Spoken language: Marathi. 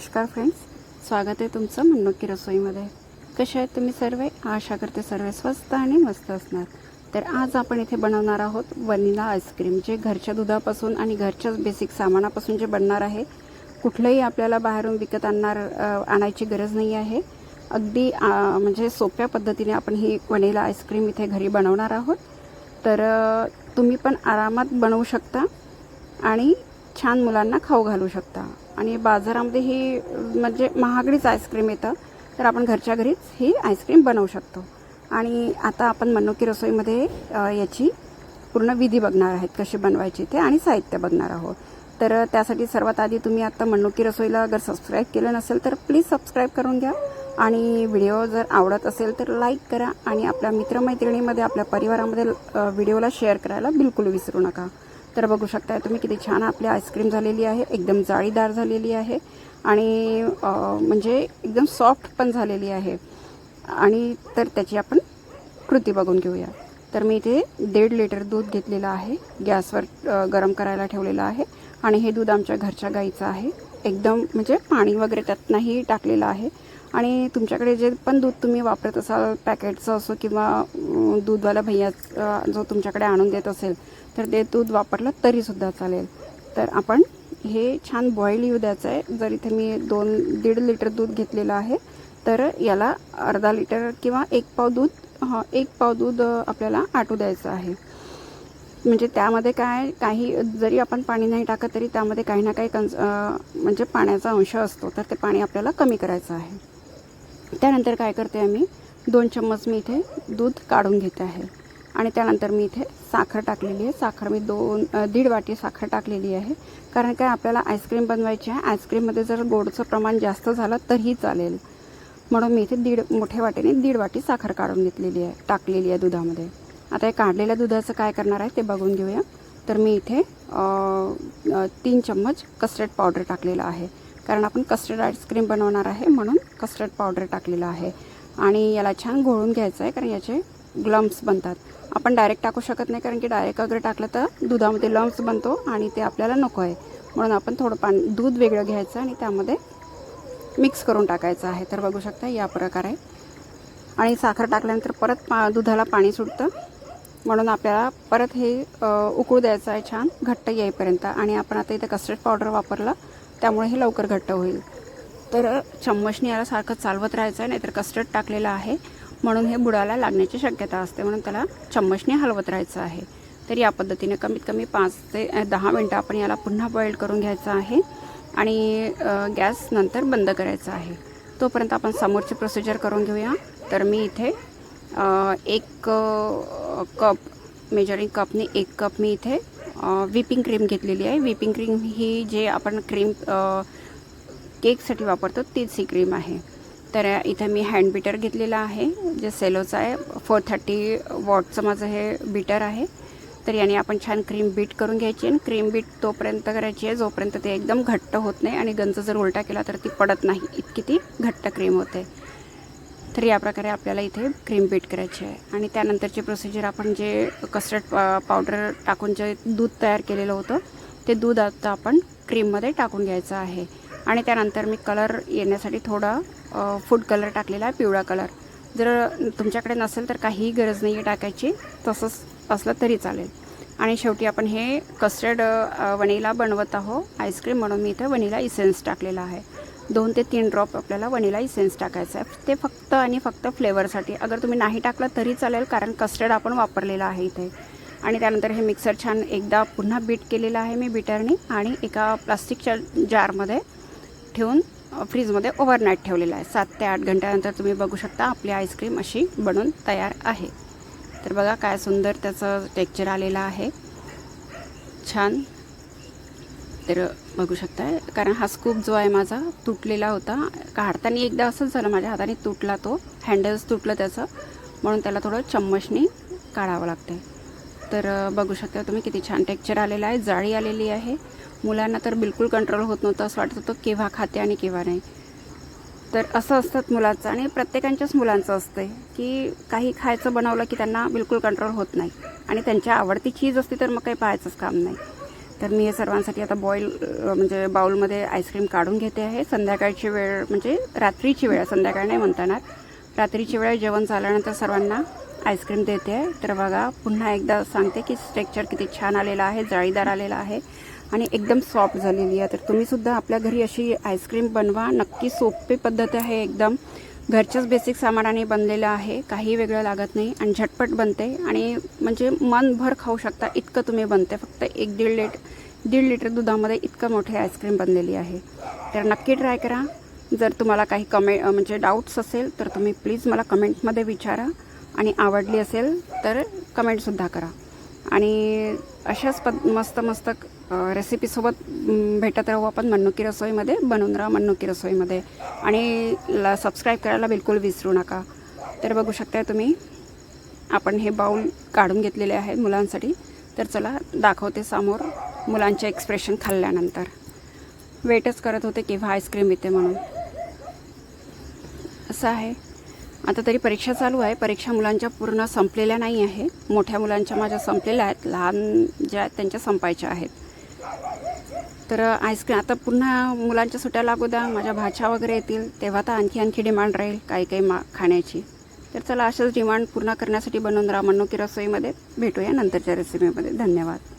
नमस्कार फ्रेंड्स स्वागत आहे तुमचं म्हणणोकी रसोईमध्ये. कसे आहेत तुम्ही सर्व? आशा करते सर्व स्वस्त आणि मस्त असणार. तर आज आपण इथे बनवणार आहोत वनिला आईस्क्रीम जे घरच्या दुधापासून आणि घरच्याच बेसिक सामानापासून जे बनणार आहे. कुठलंही आपल्याला बाहेरून विकत आणणार आणायची गरज नाही आहे. अगदी म्हणजे सोप्या पद्धतीने आपण ही वनिला आईस्क्रीम इथे घरी बनवणार आहोत. तर तुम्ही पण आरामात बनवू शकता आणि छान मुलांना खाऊ घालू शकता. आणि बाजारामध्ये ही म्हणजे महागडीच आईस्क्रीम येतं. तर आपण घरच्या घरीच ही आईस्क्रीम बनवू शकतो. आणि आता आपण मनोकी रसोईमध्ये याची पूर्ण विधी बघणार आहेत कशी बनवायची ते आणि साहित्य बघणार आहोत. तर त्यासाठी सर्वात आधी तुम्ही आता मनोकी रसोईला अगर सबस्क्राईब केलं नसेल तर प्लीज सबस्क्राईब करून घ्या. आणि व्हिडिओ जर आवडत असेल तर लाईक करा आणि आपल्या मित्रमैत्रिणीमध्ये आपल्या परिवारामध्ये व्हिडिओला शेअर करायला बिलकुल विसरू नका. तर बघू शकताय तुम्ही किती छान आपली आईस्क्रीम झालेली आहे एकदम जाळीदार झालेली आहे आणि म्हणजे एकदम सॉफ्ट पण झालेली आहे. आणि तर त्याची आपण कृती बघून घेऊया. तर मी इथे दीड लिटर दूध घेतलेलं आहे गॅसवर गरम करायला ठेवलेलं आहे आणि हे दूध आमच्या घरच्या गाईचं आहे. एकदम म्हणजे पाणी वगैरे त्यात नाही टाकलेलं आहे. आणि तुमच्याकडे जे पण दूध तुम्ही वापरत असाल पॅकेटचं असो किंवा दूधवाला भैया जो तुमच्याकडे आणून देत असेल तर ते दूध वापरलं तरीसुद्धा चालेल. तर आपण हे छान बॉईल येऊ द्यायचं आहे. जर इथे मी दोन दीड लिटर दूध घेतलेलं आहे तर याला अर्धा लिटर किंवा एक पाव दूध हा एक पाव दूध आपल्याला आटू द्यायचं आहे. म्हणजे त्यामध्ये काय काही जरी आपण पाणी नाही टाकत तरी त्यामध्ये काही ना काही कन्स म्हणजे पाण्याचा अंश असतो तर ते पाणी आपल्याला कमी करायचं आहे. त्यानंतर काय करते आम्ही दोन चम्मच मी इथे दूध काढून घेते आहे. आणि त्यानंतर मी इथे साखर टाकलेली आहे. साखर मी दोन दीड वाटी साखर टाकलेली आहे. कारण काय आपल्याला आईस्क्रीम बनवायची आहे. आईस्क्रीममध्ये जर गोडचं प्रमाण जास्त झालं तरीही चालेल. म्हणून मी इथे दीड मोठ्या वाटीने दीड वाटी साखर काढून घेतलेली आहे टाकलेली आहे दुधामध्ये. आता हे काढलेल्या दुधाचं काय करणार आहे ते बघून घेऊया. तर मी इथे तीन चम्मच कस्टर्ड पावडर टाकलेलं आहे. कारण आपण कस्टर्ड आईस्क्रीम बनवणार आहे म्हणून कस्टर्ड पावडर टाकलेलं आहे. आणि याला छान घोळून घ्यायचं आहे कारण याचे ग्लम्स बनतात. आपण डायरेक्ट टाकू शकत नाही कारण की डायरेक्ट वगैरे टाकलं तर दुधामध्ये लम्स बनतो आणि ते आपल्याला नको आहे. म्हणून आपण थोडं पाणी दूध वेगळं घ्यायचं आणि त्यामध्ये मिक्स करून टाकायचं आहे. तर बघू शकता या प्रकारे. आणि साखर टाकल्यानंतर परत पा दुधाला पाणी सुटतं. म्हणून आपल्याला परत हे उकळू द्यायचं आहे छान घट्ट येईपर्यंत. आणि आपण आता इथे कस्टर्ड पावडर वापरलं. त्यामुळे हे लवकर घट्ट होईल. तर चम्मचने याला सारखं चालवत राहायचं आहे नाहीतर कस्टर्ड टाकलेलं आहे. म्हणून हे बुडाला लागण्याची शक्यता असते. म्हणून त्याला चम्मचने हलवत राहायचं आहे. तर या पद्धतीने कमीत कमी पाच ते दहा मिनटं आपण याला पुन्हा बॉईल करून घ्यायचं आहे. आणि गॅस नंतर बंद करायचा आहे. तोपर्यंत आपण समोरची प्रोसिजर करून घेऊया. तर मी इथे एक कप मेजरिंग कपने एक कप मी इथे व्हिपिंग क्रीम घेतलेली आहे. व्हिपिंग क्रीम ही जे आपण क्रीम केकसाठी वापरतो तीच ही क्रीम आहे. तर इथं मी हँड बीटर घेतलेला आहे जे सेलोचं आहे. फोर थर्टी वॉटचं माझं हे बीटर आहे. तर याने आपण छान क्रीम बीट करून घ्यायची आणि क्रीम बीट तोपर्यंत करायची आहे जोपर्यंत ते एकदम घट्ट होत नाही आणि गंज जर उलटा केला तर ती पडत नाही. इतकी ती घट्ट क्रीम होते. तर या प्रकारे आपल्याला इथे क्रीम बीट करायची आहे. आणि त्यानंतरची प्रोसिजर आपण जे कस्टर्ड पा पावडर टाकून जे दूध तयार केलेलं होतं ते दूध आता आपण क्रीममध्ये टाकून घ्यायचं आहे. आणि त्यानंतर मी कलर येण्यासाठी थोडा फूड कलर टाकलेला आहे पिवळा कलर जर तुमच्याकडे नसेल तर काहीही गरज नाही आहे टाकायची तसंच असलं तरी चालेल. आणि शेवटी आपण हे कस्टर्ड वनिला बनवत आहो आईस्क्रीम म्हणून मी इथं वनिला इसेन्स टाकलेला आहे. दोन ते तीन ड्रॉप आपल्याला वनिला इसेन्स टाकायचं आहे. ते फक्त आणि फक्त फ्लेवरसाठी अगर तुम्ही नाही टाकलं तरी चालेल कारण कस्टर्ड आपण वापरलेलं आहे इथे. आणि त्यानंतर हे मिक्सर छान एकदा पुन्हा बीट केलेलं आहे मी बीटरनी आणि एका प्लास्टिकच्या जारमध्ये ठेवून फ्रीजमध्ये ओव्हरनाईट ठेवलेलं आहे. सात ते आठ घंट्यानंतर तुम्ही बघू शकता आपली आईस्क्रीम अशी बनून तयार आहे. तर बघा काय सुंदर त्याचं टेक्चर आलेलं आहे. छान. तर बघू शकताय. कारण हा स्कूप जो आहे माझा तुटलेला होता. काढताना एकदा असंच झालं माझ्या हाताने तुटला तो. हँडल्स तुटलं त्याचं. म्हणून त्याला थोडं चम्मचनी काढावं लागते तर बघू शकता तुम्ही किती छान टेक्चर आलेलं आहे जाळी आलेली आहे. मुलांना तर बिलकुल कंट्रोल होत नव्हतं. असं वाटत होतं केव्हा खाते आणि केव्हा नाही. तर असं असतात मुलांचं आणि प्रत्येकांच्याच मुलांचं असते की काही खायचं बनवलं की त्यांना बिलकुल कंट्रोल होत नाही. आणि त्यांच्या आवडती चीज असते तर मग काही पाहायचंच काम नाही. तर मी हे सर्वांसाठी आता बॉईल म्हणजे बाउलमध्ये आईस्क्रीम काढून घेते आहे. संध्याकाळची वेळ म्हणजे रात्रीची वेळ संध्याकाळ नाही म्हणता येणार. रात्रीची वेळ जेवण झाल्यानंतर सर्वांना आईस्क्रीम देते आहे. तर बघा पुन्हा एकदा सांगते की स्ट्रेक्चर किती छान आलेला आहे जाळीदार आलेला आहे आणि एकदम सॉफ्ट झालेली आहे. तर तुम्हीसुद्धा आपल्या घरी अशी आईस्क्रीम बनवा. नक्की सोपी पद्धत आहे एकदम. घरच्याच बेसिक सामानाने बनलेलं आहे. काही वेगळं लागत नाही आणि झटपट बनते आणि म्हणजे मनभर खाऊ शकता इतकं तुम्ही बनते. फक्त एक दीड लिट दीड लिटर दुधामध्ये इतकं मोठी आईस्क्रीम बनलेली आहे. तर नक्की ट्राय करा. जर तुम्हाला काही कमे म्हणजे डाऊट्स असेल तर तुम्ही प्लीज मला कमेंटमध्ये विचारा. आणि आवडली असेल तर कमेंटसुद्धा करा. आणि अशाच पद मस्त मस्त रेसिपीसोबत भेटत राहू आपण मन्नुकी रसोईमध्ये बनवून राहा मन्नुकी रसोईमध्ये. आणि ला सबस्क्राईब करायला बिलकुल विसरू नका. तर बघू शकताय तुम्ही आपण हे बाऊल काढून घेतलेले आहेत मुलांसाठी. तर चला दाखवते समोर मुलांचे एक्सप्रेशन खाल्ल्यानंतर. वेटच करत होते केव्हा आईस्क्रीम येते म्हणून. असं आहे. आता तरी परीक्षा चालू आहे. परीक्षा मुलांच्या पूर्ण संपलेल्या नाही आहे. मोठ्या मुलांच्या माझ्या संपलेल्या आहेत. लहान ज्या आहेत त्यांच्या संपायच्या आहेत. तर आईस्क्रीम आता पुन्हा मुलांच्या सुट्ट्या लागू द्या माझ्या भाच्या वगैरे येतील तेव्हा तर आणखी आणखी डिमांड राहील काही काही मा खाण्याची. तर चला अशाच डिमांड पूर्ण करण्यासाठी बनवून राहा की रसोईमध्ये. भेटूया नंतरच्या रेसिपीमध्ये धन्यवाद.